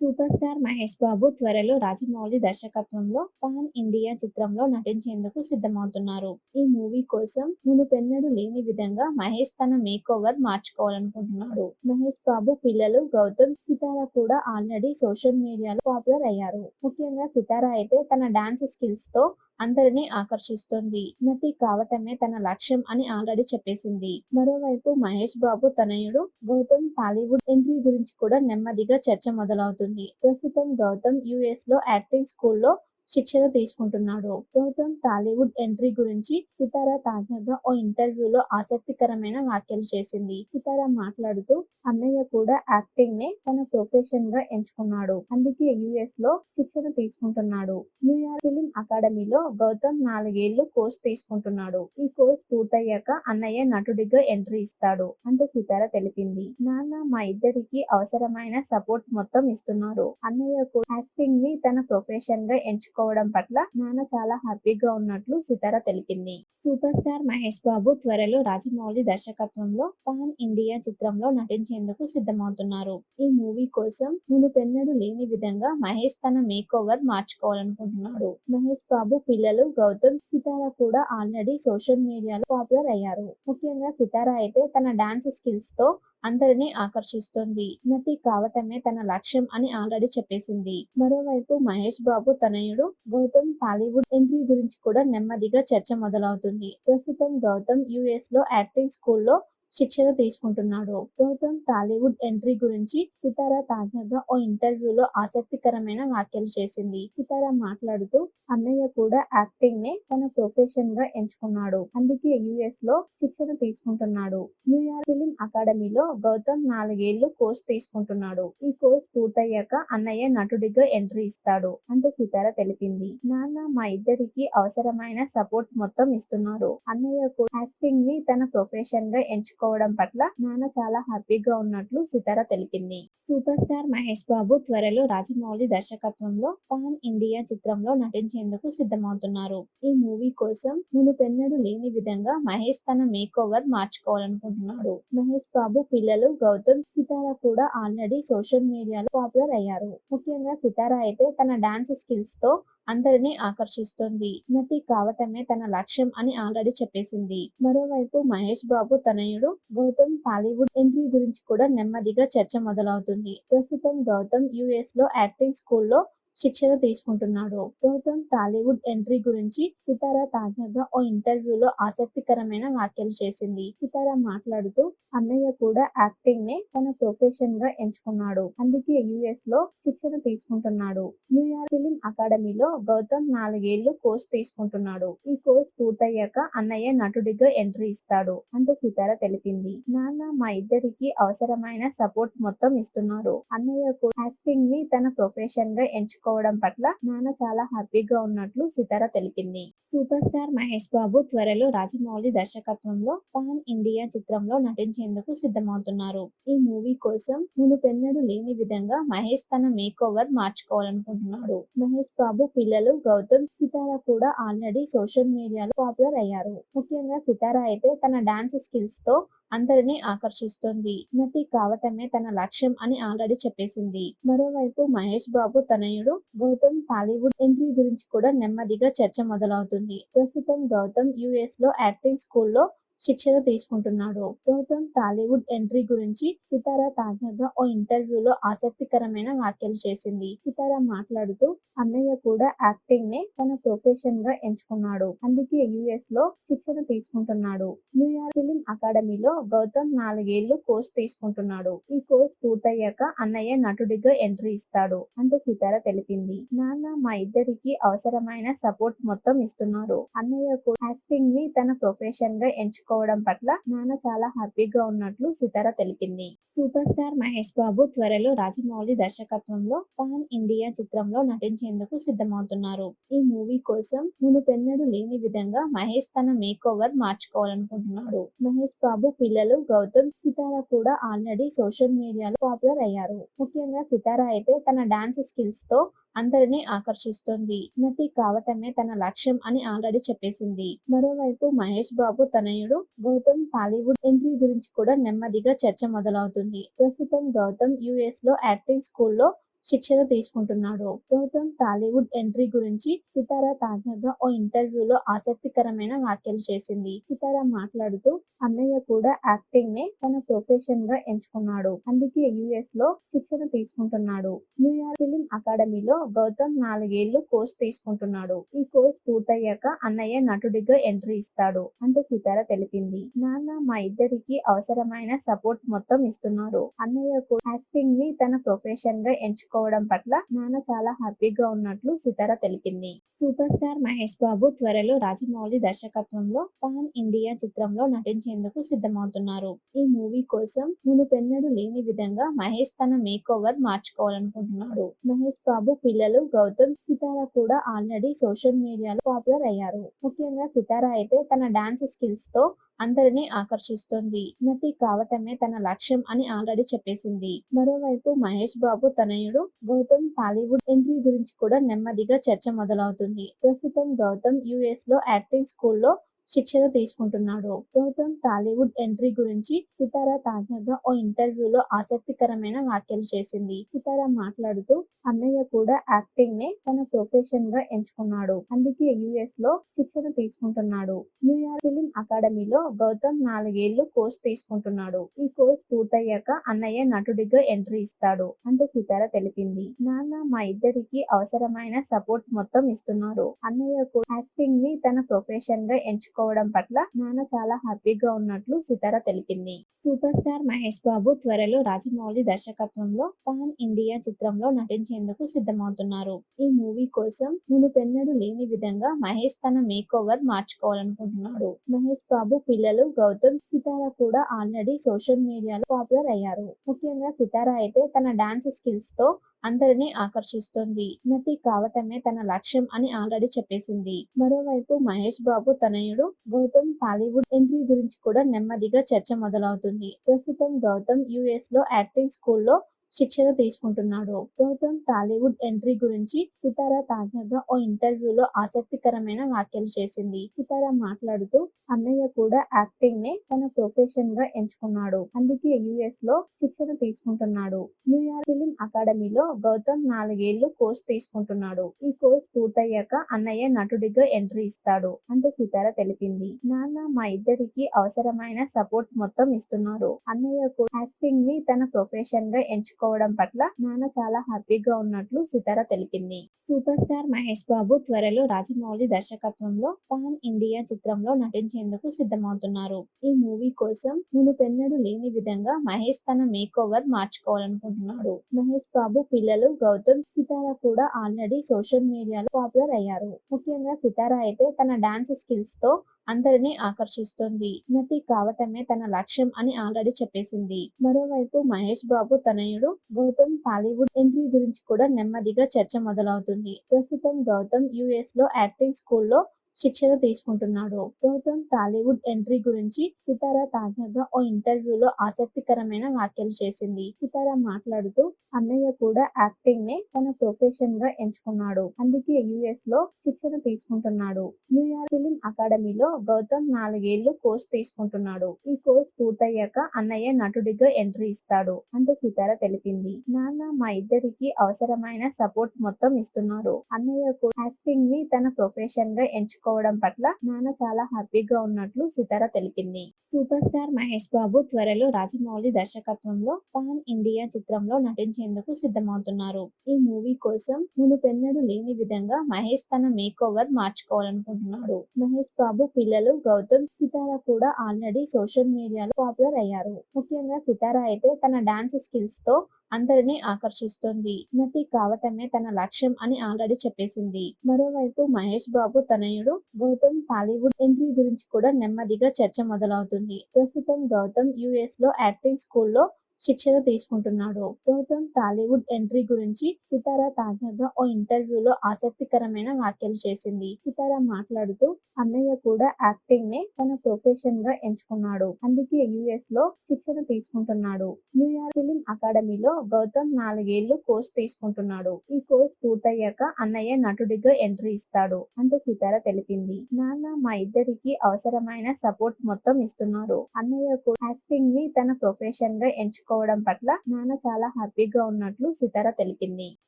Super star Mahesh Babu త్వరలో రాజమౌళి దర్శకత్వంలో pan India చిత్రంలో నటించేందుకు సిద్ధమవుతున్నారు. ఈ మూవీ కోసం మునుపెన్నడు లేని విధంగా మహేష్ తన మేక్ ఓవర్ మార్చుకోవాలనుకుంటున్నాడు. మహేష్ బాబు పిల్లలు గౌతమ్ సితారా కూడా ఆల్రెడీ సోషల్ మీడియాలో పాపులర్ అయ్యారు. ముఖ్యంగా సితారా అయితే తన డాన్స్ స్కిల్స్తో అందరినీ ఆకర్షిస్తుంది. నటి కావటమే తన లక్ష్యం అని ఆల్రెడీ చెప్పేసింది. మరోవైపు మహేష్ బాబు తనయుడు గౌతమ్ టాలీవుడ్ ఎంట్రీ గురించి కూడా నెమ్మదిగా చర్చ మొదలవుతుంది. ప్రస్తుతం గౌతమ్ యుఎస్లో యాక్టింగ్ స్కూల్లో శిక్షణ తీసుకుంటున్నాడు. గౌతమ్ టాలీవుడ్ ఎంట్రీ గురించి సితారా తాజాగా ఓ ఇంటర్వ్యూలో ఆసక్తికరమైన వ్యాఖ్యలు చేసింది. సితారా మాట్లాడుతూ అన్నయ్య కూడా యాక్టింగ్ నే తన ప్రొఫెషన్గా ఎంచుకున్నాడు. అందుకే యుఎస్లో శిక్షణ తీసుకుంటున్నాడు. న్యూయార్క్ ఫిలిం అకాడమీలో గౌతమ్ నాలుగేళ్ళు కోర్స్ తీసుకుంటున్నాడు. ఈ కోర్స్ పూర్తయ్యాక అన్నయ్య నటుడిగా ఎంట్రీ ఇస్తాడు అంటూ సితార తెలిపింది. నాన్న మా ఇద్దరికి అవసరమైన సపోర్ట్ మొత్తం ఇస్తున్నారు. అన్నయ్య యాక్టింగ్ని తన ప్రొఫెషన్గా ఎంచుకు ఎంచుకోవడం పట్ల నాన్న చాలా హ్యాపీగా ఉన్నట్లు సితార తెలిపింది. సూపర్ స్టార్ మహేష్ బాబు త్వరలో రాజమౌళి దర్శకత్వంలో పాన్ ఇండియా చిత్రంలో నటించేందుకు సిద్ధమవుతున్నారు. ఈ మూవీ కోసం మునుపెన్నడు లేని విధంగా మహేష్ తన మేక్ ఓవర్ మార్చుకోవాలనుకుంటున్నాడు. మహేష్ బాబు పిల్లలు గౌతమ్ సితారా కూడా ఆల్రెడీ సోషల్ మీడియాలో పాపులర్ అయ్యారు. ముఖ్యంగా సితారా అయితే తన డాన్స్ స్కిల్స్తో అందరినీ ఆకర్షిస్తుంది. నటి కావటమే తన లక్ష్యం అని ఆల్రెడీ చెప్పేసింది. మరోవైపు మహేష్ బాబు తనయుడు గౌతమ్ టాలీవుడ్ ఎంట్రీ గురించి కూడా నెమ్మదిగా చర్చ మొదలవుతుంది. ప్రస్తుతం గౌతమ్ యుఎస్లో యాక్టింగ్ స్కూల్లో శిక్షణ తీసుకుంటున్నాడు. గౌతమ్ టాలీవుడ్ ఎంట్రీ గురించి సితారా తాజాగా ఓ ఇంటర్వ్యూలో ఆసక్తికరమైన వ్యాఖ్యలు చేసింది. సితారా మాట్లాడుతూ అన్నయ్య కూడా యాక్టింగ్ నే తన ప్రొఫెషన్గా ఎంచుకున్నాడు. అందుకే యుఎస్లో శిక్షణ తీసుకుంటున్నాడు. న్యూయార్క్ ఫిలిం అకాడమీలో గౌతమ్ నాలుగేళ్ళు కోర్స్ తీసుకుంటున్నాడు. ఈ కోర్స్ పూర్తయ్యాక అన్నయ్య నటుడిగా ఎంట్రీ ఇస్తాడు అంటూ సితారా తెలిపింది. నాన్న మా ఇద్దరికి అవసరమైన సపోర్ట్ మొత్తం ఇస్తున్నారు. అన్నయ్య యాక్టింగ్ని తన ప్రొఫెషన్గా ఎంచుకోవడం పట్ల నాన్న చాలా హ్యాపీగా ఉన్నట్లు సితార తెలిపింది. సూపర్ స్టార్ మహేష్ బాబు త్వరలో రాజమౌళి దర్శకత్వంలో పాన్ ఇండియా చిత్రంలో నటించేందుకు సిద్ధమవుతున్నారు. ఈ మూవీ కోసం మునుపెన్నడు లేని విధంగా మహేష్ తన మేక్ ఓవర్ మార్చుకోవాలనుకుంటున్నాడు. మహేష్ బాబు పిల్లలు గౌతమ్ సితారా కూడా ఆల్రెడీ సోషల్ మీడియాలో పాపులర్ అయ్యారు. ముఖ్యంగా సితారా అయితే తన డాన్స్ స్కిల్స్తో అందరినీ ఆకర్షిస్తుంది. నటి కావటమే తన లక్ష్యం అని ఆల్రెడీ చెప్పేసింది. మరోవైపు మహేష్ బాబు తనయుడు గౌతమ్ టాలీవుడ్ ఎంట్రీ గురించి కూడా నెమ్మదిగా చర్చ మొదలవుతుంది. ప్రస్తుతం గౌతమ్ యుఎస్లో యాక్టింగ్ స్కూల్లో శిక్షణ తీసుకుంటున్నాడు. గౌతమ్ టాలీవుడ్ ఎంట్రీ గురించి సితారా తాజాగా ఓ ఇంటర్వ్యూలో ఆసక్తికరమైన వ్యాఖ్యలు చేసింది. సితారా మాట్లాడుతూ అన్నయ్య కూడా యాక్టింగ్ నే తన ప్రొఫెషన్గా ఎంచుకున్నాడు. అందుకే యుఎస్లో శిక్షణ తీసుకుంటున్నాడు. న్యూయార్క్ ఫిలిం అకాడమీలో గౌతమ్ నాలుగేళ్ళు కోర్స్ తీసుకుంటున్నాడు. ఈ కోర్స్ పూర్తయ్యాక అన్నయ్య నటుడిగా ఎంట్రీ ఇస్తాడు అంటూ సితార తెలిపింది. నాన్న మా ఇద్దరికి అవసరమైన సపోర్ట్ మొత్తం ఇస్తున్నారు. అన్నయ్య యాక్టింగ్ని తన ప్రొఫెషన్గా ఎంచుకోవడం పట్ల నాన్న చాలా హ్యాపీగా ఉన్నట్లు సితార తెలిపింది. సూపర్ స్టార్ మహేష్ బాబు త్వరలో రాజమౌళి దర్శకత్వంలో పాన్ ఇండియా చిత్రంలో నటించేందుకు సిద్ధమవుతున్నారు. ఈ మూవీ కోసం మునుపెన్నడు లేని విధంగా మహేష్ తన మేక్ ఓవర్ మార్చుకోవాలనుకుంటున్నాడు. మహేష్ బాబు పిల్లలు గౌతమ్ సితారా కూడా ఆల్రెడీ సోషల్ మీడియాలో పాపులర్ అయ్యారు. ముఖ్యంగా సితారా అయితే తన డాన్స్ స్కిల్స్తో అందరినీ ఆకర్షిస్తుంది. నటి కావటమే తన లక్ష్యం అని ఆల్రెడీ చెప్పేసింది. మరోవైపు మహేష్ బాబు తనయుడు గౌతమ్ టాలీవుడ్ ఎంట్రీ గురించి కూడా నెమ్మదిగా చర్చ మొదలవుతుంది. ప్రస్తుతం గౌతమ్ యుఎస్లో యాక్టింగ్ స్కూల్లో శిక్షణ తీసుకుంటున్నాడు. గౌతమ్ టాలీవుడ్ ఎంట్రీ గురించి సితారా తాజాగా ఓ ఇంటర్వ్యూలో ఆసక్తికరమైన వ్యాఖ్యలు చేసింది. సితారా మాట్లాడుతూ అన్నయ్య కూడా యాక్టింగ్ నే తన ప్రొఫెషన్గా ఎంచుకున్నాడు. అందుకే యుఎస్లో శిక్షణ తీసుకుంటున్నాడు. న్యూయార్క్ ఫిలిం అకాడమీలో గౌతమ్ నాలుగేళ్ళు కోర్స్ తీసుకుంటున్నాడు. ఈ కోర్స్ పూర్తయ్యాక అన్నయ్య నటుడిగా ఎంట్రీ ఇస్తాడు అంటూ సితార తెలిపింది. నాన్న మా ఇద్దరికి అవసరమైన సపోర్ట్ మొత్తం ఇస్తున్నారు. అన్నయ్య యాక్టింగ్ని తన ప్రొఫెషన్గా ఎంచుకోవడం పట్ల నాన్న చాలా హ్యాపీగా ఉన్నట్లు సితార తెలిపింది. సూపర్ స్టార్ మహేష్ బాబు త్వరలో రాజమౌళి దర్శకత్వంలో పాన్ ఇండియా చిత్రంలో నటించేందుకు సిద్ధమవుతున్నారు. ఈ మూవీ కోసం మునుపెన్నడు లేని విధంగా మహేష్ తన మేక్ ఓవర్ మార్చుకోవాలనుకుంటున్నాడు. మహేష్ బాబు పిల్లలు గౌతమ్ సితారా కూడా ఆల్రెడీ సోషల్ మీడియాలో పాపులర్ అయ్యారు. ముఖ్యంగా సితారా అయితే తన డాన్స్ స్కిల్స్తో అందరినీ ఆకర్షిస్తుంది. నటి కావటమే తన లక్ష్యం అని ఆల్రెడీ చెప్పేసింది. మరోవైపు మహేష్ బాబు తనయుడు గౌతమ్ టాలీవుడ్ ఎంట్రీ గురించి కూడా నెమ్మదిగా చర్చ మొదలవుతుంది. ప్రస్తుతం గౌతమ్ యుఎస్లో యాక్టింగ్ స్కూల్లో శిక్షణ తీసుకుంటున్నాడు. గౌతమ్ టాలీవుడ్ ఎంట్రీ గురించి సితారా తాజాగా ఓ ఇంటర్వ్యూలో ఆసక్తికరమైన వ్యాఖ్యలు చేసింది. సితారా మాట్లాడుతూ అన్నయ్య కూడా యాక్టింగ్ నే తన ప్రొఫెషన్గా ఎంచుకున్నాడు. అందుకే యుఎస్లో శిక్షణ తీసుకుంటున్నాడు. న్యూయార్క్ ఫిలిం అకాడమీలో గౌతమ్ నాలుగేళ్ళు కోర్స్ తీసుకుంటున్నాడు. ఈ కోర్స్ పూర్తయ్యాక అన్నయ్య నటుడిగా ఎంట్రీ ఇస్తాడు అంటూ సితారా తెలిపింది. నాన్న మా ఇద్దరికి అవసరమైన సపోర్ట్ మొత్తం ఇస్తున్నారు. అన్నయ్య యాక్టింగ్ని తన ప్రొఫెషన్గా ఎంచుకోవడం పట్ల నాన్న చాలా హ్యాపీగా ఉన్నట్లు సితారా తెలిపింది. సూపర్ స్టార్ మహేష్ బాబు త్వరలో రాజమౌళి దర్శకత్వంలో పాన్ ఇండియా చిత్రంలో నటించేందుకు సిద్ధమవుతున్నారు. ఈ మూవీ కోసం మునుపెన్నడు లేని విధంగా మహేష్ తన మేక్ ఓవర్ మార్చుకోవాలనుకుంటున్నాడు. మహేష్ బాబు పిల్లలు గౌతమ్ సితారా కూడా ఆల్రెడీ సోషల్ మీడియాలో పాపులర్ అయ్యారు. ముఖ్యంగా సితారా అయితే తన డాన్స్ స్కిల్స్తో అందరినీ ఆకర్షిస్తుంది. నటి కావటమే తన లక్ష్యం అని ఆల్రెడీ చెప్పేసింది. మరోవైపు మహేష్ బాబు తనయుడు గౌతమ్ టాలీవుడ్ ఎంట్రీ గురించి కూడా నెమ్మదిగా చర్చ మొదలవుతుంది. ప్రస్తుతం గౌతమ్ యుఎస్లో యాక్టింగ్ స్కూల్లో శిక్షణ తీసుకుంటున్నాడు. గౌతమ్ టాలీవుడ్ ఎంట్రీ గురించి సితారా తాజాగా ఓ ఇంటర్వ్యూలో ఆసక్తికరమైన వ్యాఖ్యలు చేసింది. సితారా మాట్లాడుతూ అన్నయ్య కూడా యాక్టింగ్ నే తన ప్రొఫెషన్గా ఎంచుకున్నాడు. అందుకే యుఎస్లో శిక్షణ తీసుకుంటున్నాడు. న్యూయార్క్ ఫిలిం అకాడమీలో గౌతమ్ నాలుగేళ్ళు కోర్స్ తీసుకుంటున్నాడు. ఈ కోర్స్ పూర్తయ్యాక అన్నయ్య నటుడిగా ఎంట్రీ ఇస్తాడు అంటూ సితారా తెలిపింది. నాన్న మా ఇద్దరికి అవసరమైన సపోర్ట్ మొత్తం ఇస్తున్నారు. అన్నయ్య యాక్టింగ్ని తన ప్రొఫెషన్గా ఎంచుకోవడం పట్ల నాన్న చాలా హ్యాపీగా ఉన్నట్లు సితారా తెలిపింది. సూపర్ స్టార్ మహేష్ బాబు త్వరలో రాజమౌళి దర్శకత్వంలో పాన్ ఇండియా చిత్రంలో నటించేందుకు సిద్ధమవుతున్నారు. ఈ మూవీ కోసం మునుపెన్నడు లేని విధంగా మహేష్ తన మేక్ ఓవర్ మార్చుకోవాలనుకుంటున్నాడు. మహేష్ బాబు పిల్లలు గౌతమ్ సితారా కూడా ఆల్రెడీ సోషల్ మీడియాలో పాపులర్ అయ్యారు. ముఖ్యంగా సితారా అయితే తన డాన్స్ స్కిల్స్తో అందరినీ ఆకర్షిస్తుంది. నటి కావటమే తన లక్ష్యం అని ఆల్రెడీ చెప్పేసింది. మరోవైపు మహేష్ బాబు తనయుడు గౌతమ్ టాలీవుడ్ ఎంట్రీ గురించి కూడా నెమ్మదిగా చర్చ మొదలవుతుంది. ప్రస్తుతం గౌతమ్ యుఎస్లో యాక్టింగ్ స్కూల్లో శిక్షణ తీసుకుంటున్నాడు. గౌతమ్ టాలీవుడ్ ఎంట్రీ గురించి సితారా తాజాగా ఓ ఇంటర్వ్యూలో ఆసక్తికరమైన వ్యాఖ్యలు చేసింది. సితారా మాట్లాడుతూ అన్నయ్య కూడా యాక్టింగ్ నే తన ప్రొఫెషన్గా ఎంచుకున్నాడు. అందుకే యుఎస్లో శిక్షణ తీసుకుంటున్నాడు. న్యూయార్క్ ఫిలిం అకాడమీలో గౌతమ్ నాలుగేళ్ళు కోర్స్ తీసుకుంటున్నాడు. ఈ కోర్స్ పూర్తయ్యాక అన్నయ్య నటుడిగా ఎంట్రీ ఇస్తాడు అంటూ సితారా తెలిపింది. నాన్న మా ఇద్దరికి అవసరమైన సపోర్ట్ మొత్తం ఇస్తున్నారు. అన్నయ్య యాక్టింగ్ని తన ప్రొఫెషన్గా ఎంచుకోవడం పట్ల నాన్న చాలా హ్యాపీగా ఉన్నట్లు సితారా తెలిపింది. సూపర్ స్టార్ మహేష్ బాబు త్వరలో రాజమౌళి దర్శకత్వంలో పాన్ ఇండియా చిత్రంలో నటించేందుకు సిద్ధమవుతున్నారు. ఈ మూవీ కోసం మునుపెన్నడు లేని విధంగా మహేష్ తన మేక్ ఓవర్ మార్చుకోవాలనుకుంటున్నాడు. మహేష్ బాబు పిల్లలు గౌతమ్ సితారా కూడా ఆల్రెడీ సోషల్ మీడియాలో పాపులర్ అయ్యారు. ముఖ్యంగా సితారా అయితే తన డాన్స్ స్కిల్స్తో అందరినీ ఆకర్షిస్తుంది. నటి కావటమే తన లక్ష్యం అని ఆల్రెడీ చెప్పేసింది. మరోవైపు మహేష్ బాబు తనయుడు గౌతమ్ టాలీవుడ్ ఎంట్రీ గురించి కూడా నెమ్మదిగా చర్చ మొదలవుతుంది. ప్రస్తుతం గౌతమ్ యుఎస్లో యాక్టింగ్ స్కూల్లో శిక్షణ తీసుకుంటున్నాడు. గౌతమ్ టాలీవుడ్ ఎంట్రీ గురించి సితారా తాజాగా ఓ ఇంటర్వ్యూలో ఆసక్తికరమైన వ్యాఖ్యలు చేసింది. సితారా మాట్లాడుతూ అన్నయ్య కూడా యాక్టింగ్ నే తన ప్రొఫెషన్గా ఎంచుకున్నాడు. అందుకే యుఎస్లో శిక్షణ తీసుకుంటున్నాడు. న్యూయార్క్ ఫిలిం అకాడమీలో గౌతమ్ నాలుగేళ్ళు కోర్స్ తీసుకుంటున్నాడు. ఈ కోర్స్ పూర్తయ్యాక అన్నయ్య నటుడిగా ఎంట్రీ ఇస్తాడు అంటూ సితారా తెలిపింది. నాన్న మా ఇద్దరికి అవసరమైన సపోర్ట్ మొత్తం ఇస్తున్నారు. అన్నయ్య యాక్టింగ్ని తన ప్రొఫెషన్గా ఎంచుకోవడం పట్ల నాన్న చాలా హ్యాపీగా ఉన్నట్లు సితారా తెలిపింది. సూపర్ స్టార్ మహేష్ బాబు త్వరలో రాజమౌళి దర్శకత్వంలో పాన్ ఇండియా చిత్రంలో నటించేందుకు సిద్ధమవుతున్నారు. ఈ మూవీ కోసం మునుపెన్నడు లేని విధంగా మహేష్ తన మేక్ ఓవర్ మార్చుకోవాలనుకుంటున్నాడు. మహేష్ బాబు పిల్లలు గౌతమ్ సితారా కూడా ఆల్రెడీ సోషల్ మీడియాలో పాపులర్ అయ్యారు. ముఖ్యంగా సితారా అయితే తన డాన్స్ స్కిల్స్తో అందరినీ ఆకర్షిస్తుంది. నటి కావటమే తన లక్ష్యం అని ఆల్రెడీ చెప్పేసింది. మరోవైపు మహేష్ బాబు తనయుడు గౌతమ్ టాలీవుడ్ ఎంట్రీ గురించి కూడా నెమ్మదిగా చర్చ మొదలవుతుంది. ప్రస్తుతం గౌతమ్ యుఎస్లో యాక్టింగ్ స్కూల్లో శిక్షణ తీసుకుంటున్నాడు. గౌతమ్ టాలీవుడ్ ఎంట్రీ గురించి సితారా తాజాగా ఓ ఇంటర్వ్యూలో ఆసక్తికరమైన వ్యాఖ్యలు చేసింది. సితారా మాట్లాడుతూ అన్నయ్య కూడా యాక్టింగ్ నే తన ప్రొఫెషన్గా ఎంచుకున్నాడు. అందుకే యుఎస్లో శిక్షణ తీసుకుంటున్నాడు. న్యూయార్క్ ఫిలిం అకాడమీలో గౌతమ్ నాలుగేళ్ళు కోర్స్ తీసుకుంటున్నాడు. ఈ కోర్స్ పూర్తయ్యాక అన్నయ్య నటుడిగా ఎంట్రీ ఇస్తాడు అంటూ సితారా తెలిపింది. నాన్న మా ఇద్దరికి అవసరమైన సపోర్ట్ మొత్తం ఇస్తున్నారు. అన్నయ్య యాక్టింగ్ని తన ప్రొఫెషన్గా ఎంచుకో ఎంచుకోవడం పట్ల నాన్న చాలా హ్యాపీగా ఉన్నట్లు సితార తెలిపింది.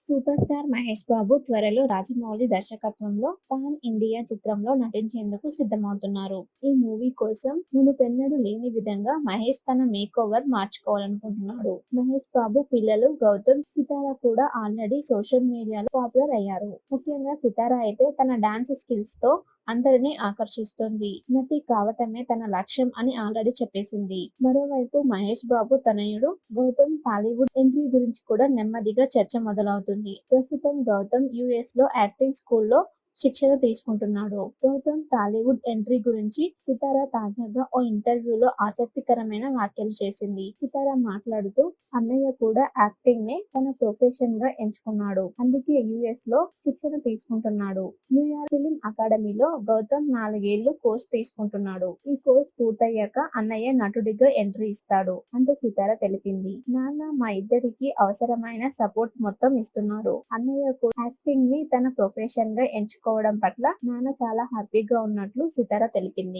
సూపర్ స్టార్ మహేష్ బాబు త్వరలో రాజమౌళి దర్శకత్వంలో పాన్ ఇండియా చిత్రంలో నటించేందుకు సిద్ధమవుతున్నారు. ఈ మూవీ కోసం మునుపెన్నడు లేని విధంగా మహేష్ తన మేక్ ఓవర్ మార్చుకోవాలనుకుంటున్నాడు. మహేష్ బాబు పిల్లలు గౌతమ్ సితార కూడా ఆల్రెడీ సోషల్ మీడియాలో పాపులర్ అయ్యారు. ముఖ్యంగా సితార అయితే తన డాన్స్ స్కిల్స్తో అందరినీ ఆకర్షిస్తుంది. నటి కావటమే తన లక్ష్యం అని ఆల్రెడీ చెప్పేసింది. మరోవైపు మహేష్ బాబు తనయుడు గౌతమ్ టాలీవుడ్ ఎంట్రీ గురించి కూడా నెమ్మదిగా చర్చ మొదలవుతుంది. ప్రస్తుతం గౌతమ్ యుఎస్లో యాక్టింగ్ స్కూల్లో శిక్షణ తీసుకుంటున్నాడు. గౌతమ్ టాలీవుడ్ ఎంట్రీ గురించి సితార తాజాగా ఓ ఇంటర్వ్యూలో ఆసక్తికరమైన వ్యాఖ్యలు చేసింది. సితార మాట్లాడుతూ అన్నయ్య కూడా యాక్టింగ్ నే తన ప్రొఫెషన్గా ఎంచుకున్నాడు. అందుకే యుఎస్లో శిక్షణ తీసుకుంటున్నాడు. న్యూయార్క్ ఫిలిం అకాడమీలో గౌతమ్ నాలుగేళ్ళు కోర్స్ తీసుకుంటున్నాడు. ఈ కోర్స్ పూర్తయ్యాక అన్నయ్య నటుడిగా ఎంట్రీ ఇస్తాడు అంటూ సితార తెలిపింది. నాన్న మా ఇద్దరికి అవసరమైన సపోర్ట్ మొత్తం ఇస్తున్నారు. అన్నయ్య యాక్టింగ్ని తన ప్రొఫెషన్గా ఎంచుకోవడం పట్ల నాన్న చాలా హ్యాపీగా ఉన్నట్లు సితార తెలిపింది.